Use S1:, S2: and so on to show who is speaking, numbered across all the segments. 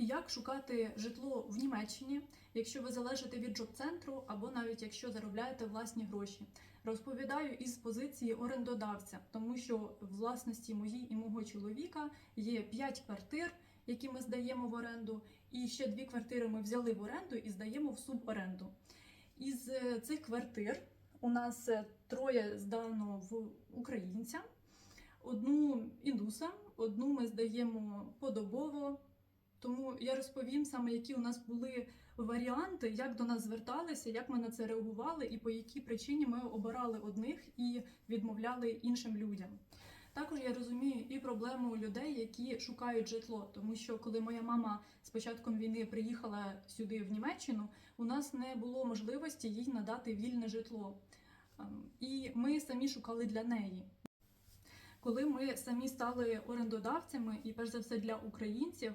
S1: Як шукати житло в Німеччині, якщо ви залежите від джоб-центру або навіть якщо заробляєте власні гроші? Розповідаю із позиції орендодавця, тому що в власності моїй і мого чоловіка є 5 квартир, які ми здаємо в оренду, і ще дві квартири ми взяли в оренду і здаємо в суборенду. Із е, цих квартир у нас е, троє здано в українцям, одну індусам, одну ми здаємо подобово. Тому я розповім саме, які у нас були варіанти, як до нас зверталися, як ми на це реагували, і по якій причині ми обирали одних і відмовляли іншим людям. Також я розумію і проблему людей, які шукають житло, тому що коли моя мама з початком війни приїхала сюди в Німеччину, у нас не було можливості їй надати вільне житло. Ем, І ми самі шукали для неї. Коли ми самі стали орендодавцями, і перш за все для українців,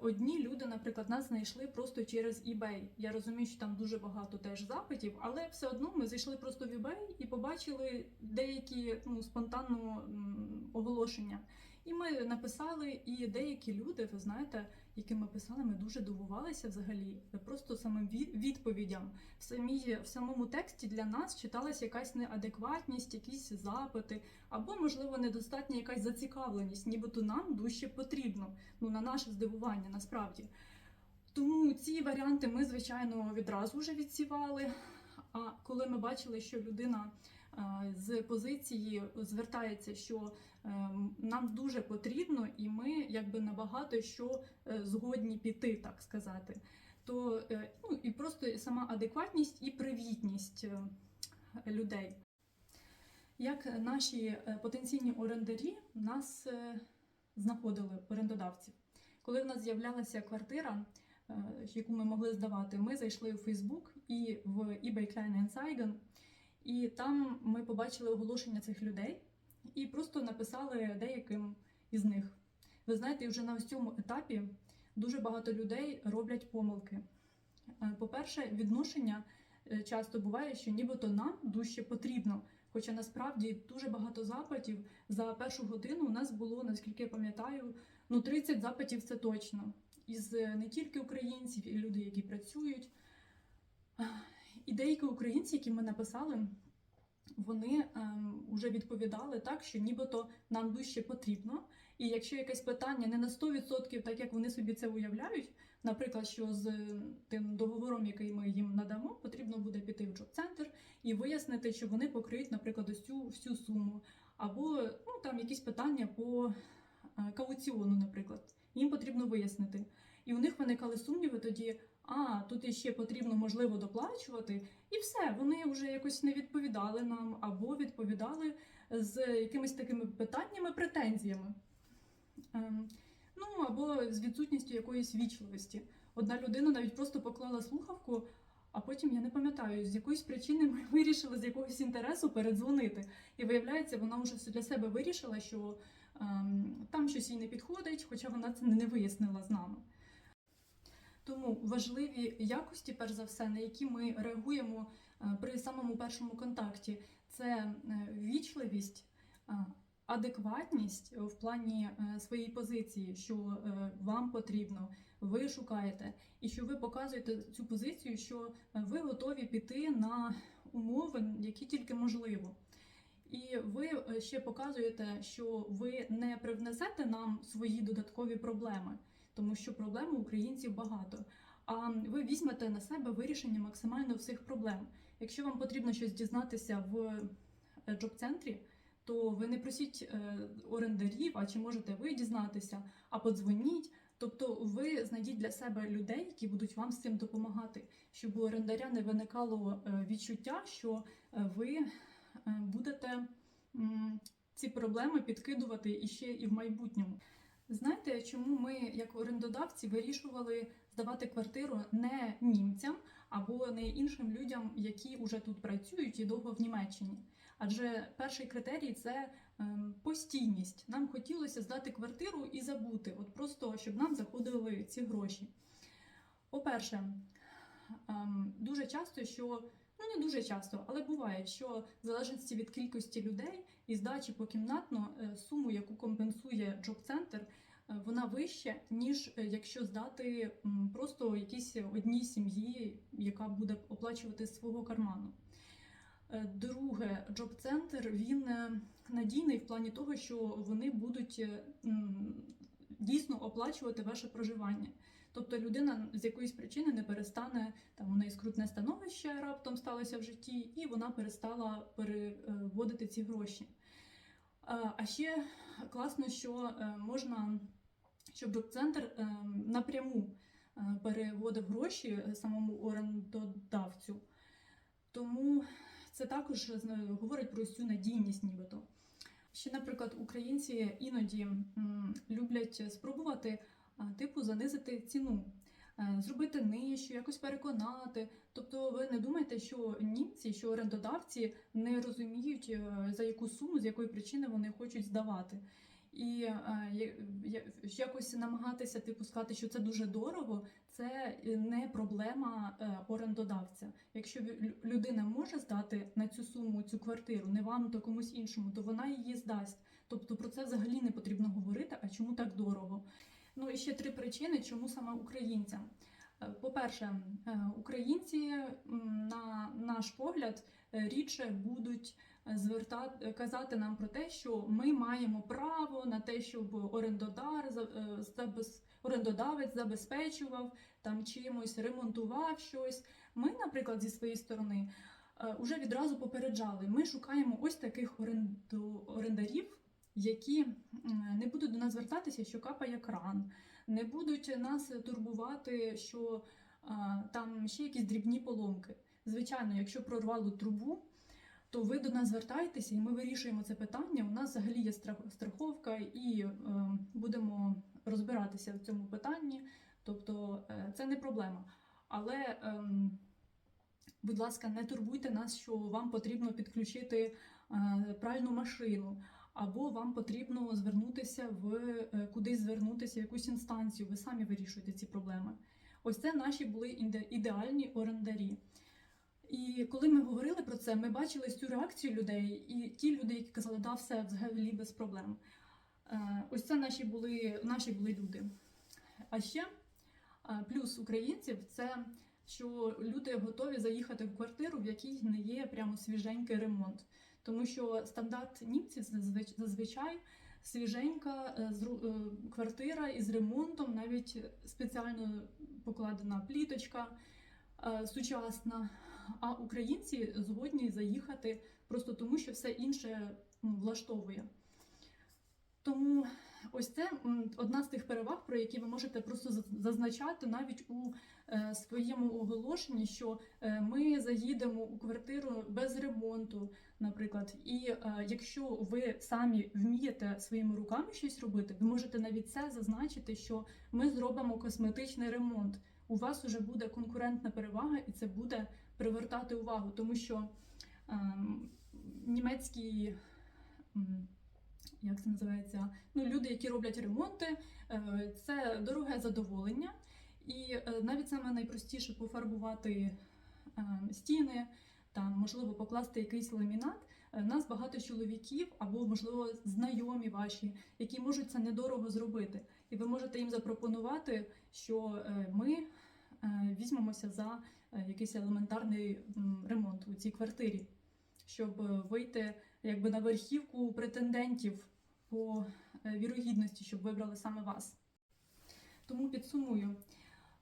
S1: одні люди, наприклад, нас знайшли просто через eBay. Я розумію, що там дуже багато теж запитів, але все одно ми зайшли просто в eBay і побачили деякі ну, спонтанно оголошення. І ми написали, і деякі люди, ви знаєте, яким ми писали, ми дуже дивувалися взагалі. Просто самим від- відповідям. В, самій, в самому тексті для нас читалася якась неадекватність, якісь запити, або, можливо, недостатня якась зацікавленість, нібито нам дужче потрібно. Ну, на наше здивування, насправді. Тому ці варіанти ми, звичайно, відразу вже відсівали. А коли ми бачили, що людина е, з позиції звертається, що е, нам дуже потрібно, і ми якби набагато що е, згодні піти, так сказати, то ну, і просто сама адекватність і привітність людей. Як наші потенційні орендарі нас знаходили орендодавців. Коли в нас з'являлася квартира, яку ми могли здавати, ми зайшли у Facebook і в eBay Kleinanzeigen, і там ми побачили оголошення цих людей і просто написали деяким із них. Ви знаєте, вже на ось цьому етапі дуже багато людей роблять помилки. Е, По-перше, відношення е, часто буває, що нібито нам дужче потрібно. Хоча насправді дуже багато запитів за першу годину у нас було, наскільки я пам'ятаю, ну 30 запитів це точно. Із е, не тільки українців, і люди, які працюють. І деякі українці, які ми написали, вони ем, вже відповідали так, що нібито нам дужче потрібно. І якщо якесь питання не на 100%, так як вони собі це уявляють, наприклад, що з тим договором, який ми їм надамо, потрібно буде піти в джоб-центр і вияснити, що вони покриють, наприклад, ось цю всю суму, або ну, там якісь питання по е, кауціону, наприклад, їм потрібно вияснити. І у них виникали сумніви тоді. А, тут іще потрібно можливо доплачувати, і все, вони вже якось не відповідали нам або відповідали з якимись такими питаннями, претензіями. Ем, ну або з відсутністю якоїсь вічливості. Одна людина навіть просто поклала слухавку, а потім я не пам'ятаю, з якоїсь причини ми вирішили з якогось інтересу передзвонити. І виявляється, вона вже для себе вирішила, що ем, там щось їй не підходить, хоча вона це не вияснила з нами. Тому важливі якості, перш за все, на які ми реагуємо е, при самому першому контакті, це е, вічливість, е, адекватність в плані своєї позиції, що вам потрібно, ви шукаєте, і що ви показуєте цю позицію, що ви готові піти на умови, які тільки можливо. І ви ще показуєте, що ви не привнесете нам свої додаткові проблеми, тому що проблем у українців багато. А ви візьмете на себе вирішення максимально всіх проблем. Якщо вам потрібно щось дізнатися в е, джоб-центрі, то ви не просіть е, орендарів, а чи можете ви дізнатися, а подзвоніть. Тобто ви знайдіть для себе людей, які будуть вам з цим допомагати, щоб у орендаря не виникало е, відчуття, що ви будете ці проблеми підкидувати іще і в майбутньому. Знаєте, чому ми, як орендодавці, вирішували здавати квартиру не німцям або не іншим людям, які вже тут працюють і довго в Німеччині? Адже перший критерій це ем, постійність. Нам хотілося здати квартиру і забути, от просто щоб нам заходили ці гроші. По-перше, ем, дуже часто, що ну не дуже часто, але буває, що в залежності від кількості людей і здачі покімнатно е, суму, яку компенсує джоб-центр, вона вища, ніж е, якщо здати просто якійсь одній сім'ї, яка буде оплачувати з свого карману. Е, Друге, джоб-центр він надійний в плані того, що вони будуть дійсно оплачувати ваше проживання. Тобто людина з якоїсь причини не перестане там у неї скрутне становище раптом сталося в житті, і вона перестала переводити ці гроші. А а ще класно, що е, можна, щоб джоб-центр е, напряму е, переводив гроші самому орендодавцю. Тому це також е, говорить про цю надійність, нібито. Ще, наприклад, українці іноді люблять спробувати типу занизити ціну, е, зробити нижче, якось переконати. Тобто, ви не думаєте, що німці, що орендодавці не розуміють, е, за яку суму, з якої причини вони хочуть здавати. І е, якось намагатися типу сказати, що це дуже дорого, це не проблема орендодавця. Якщо лю- людина може здати на цю суму цю квартиру, не вам, то комусь іншому, то вона її здасть. Тобто про це взагалі не потрібно говорити, а чому так дорого. Ну і ще три причини, чому саме українцям. Е, По-перше, е, українці, на наш погляд, е, рідше будуть звертати казати нам про те, що ми маємо право на те, щоб орендодар орендодавець забезпечував там чимось, ремонтував щось. Ми, наприклад, зі своєї сторони, е, уже відразу попереджали. Ми шукаємо ось таких оренду, орендарів, які не будуть до нас звертатися, що капає кран, не будуть нас турбувати, що там ще якісь дрібні поломки. Звичайно, якщо прорвало трубу, то ви до нас звертаєтеся, і ми вирішуємо це питання. У нас взагалі є страховка, і е, будемо розбиратися в цьому питанні. Тобто е, це не проблема. Але, ем, будь ласка, не турбуйте нас, що вам потрібно підключити е, пральну машину, або вам потрібно звернутися в е, кудись звернутися в якусь інстанцію. Ви самі вирішуєте ці проблеми. Ось це наші були ідеальні орендарі. І коли ми говорили про це, ми бачили цю реакцію людей, і ті люди, які казали, да, все взагалі без проблем. Е, Ось це наші були, наші були люди. А ще е, плюс українців це що люди готові заїхати в квартиру, в якій не є прямо свіженький ремонт. Тому що стандарт німців зазвич- зазвичай свіженька е, е, квартира із ремонтом, навіть спеціально покладена пліточка е, сучасна. А українці згодні заїхати просто тому, що все інше влаштовує. Тому ось це одна з тих переваг, про які ви можете просто зазначати навіть у е, своєму оголошенні, що е, ми заїдемо у квартиру без ремонту, наприклад. І е, якщо ви самі вмієте своїми руками щось робити, ви можете навіть це зазначити, що ми зробимо косметичний ремонт. У вас вже буде конкурентна перевага, і це буде привертати увагу, тому що ем, німецькі. Як це називається? Ну, люди, які роблять ремонти, е, це дороге задоволення. І е, навіть саме найпростіше пофарбувати е, стіни, там, можливо, покласти якийсь ламінат. Нас багато чоловіків або, можливо, знайомі ваші, які можуть це недорого зробити. І ви можете їм запропонувати, що ми візьмемося за якийсь елементарний ремонт у цій квартирі, щоб вийти якби на верхівку претендентів по е, вірогідності, щоб вибрали саме вас. Тому підсумую,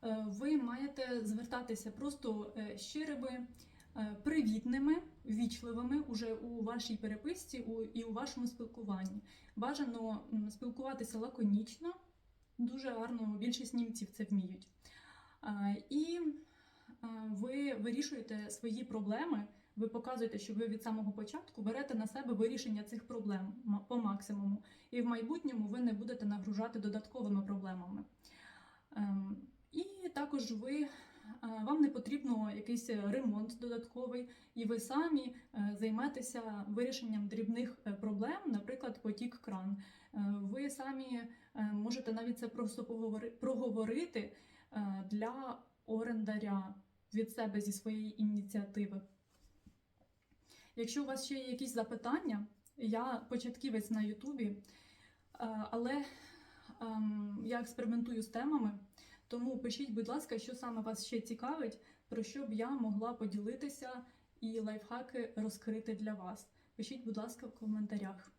S1: Е, ви маєте звертатися просто е, щирими, привітними, вічливими уже у вашій переписці і у вашому спілкуванні. Бажано спілкуватися лаконічно, дуже гарно, більшість німців це вміють. І ви вирішуєте свої проблеми. Ви показуєте, що ви від самого початку берете на себе вирішення цих проблем по максимуму, і в майбутньому ви не будете нагружати додатковими проблемами. Ем, І також ви, е, вам не потрібно якийсь ремонт додатковий, і ви самі е, займетеся вирішенням дрібних е, проблем, наприклад, потік кран. Ви самі можете навіть це просто проговорити для орендаря від себе зі своєї ініціативи. Якщо у вас ще є якісь запитання, я початківець на Ютубі, е, але ем, я експериментую з темами. Тому пишіть, будь ласка, що саме вас ще цікавить, про що б я могла поділитися і лайфхаки розкрити для вас. Пишіть, будь ласка, в коментарях.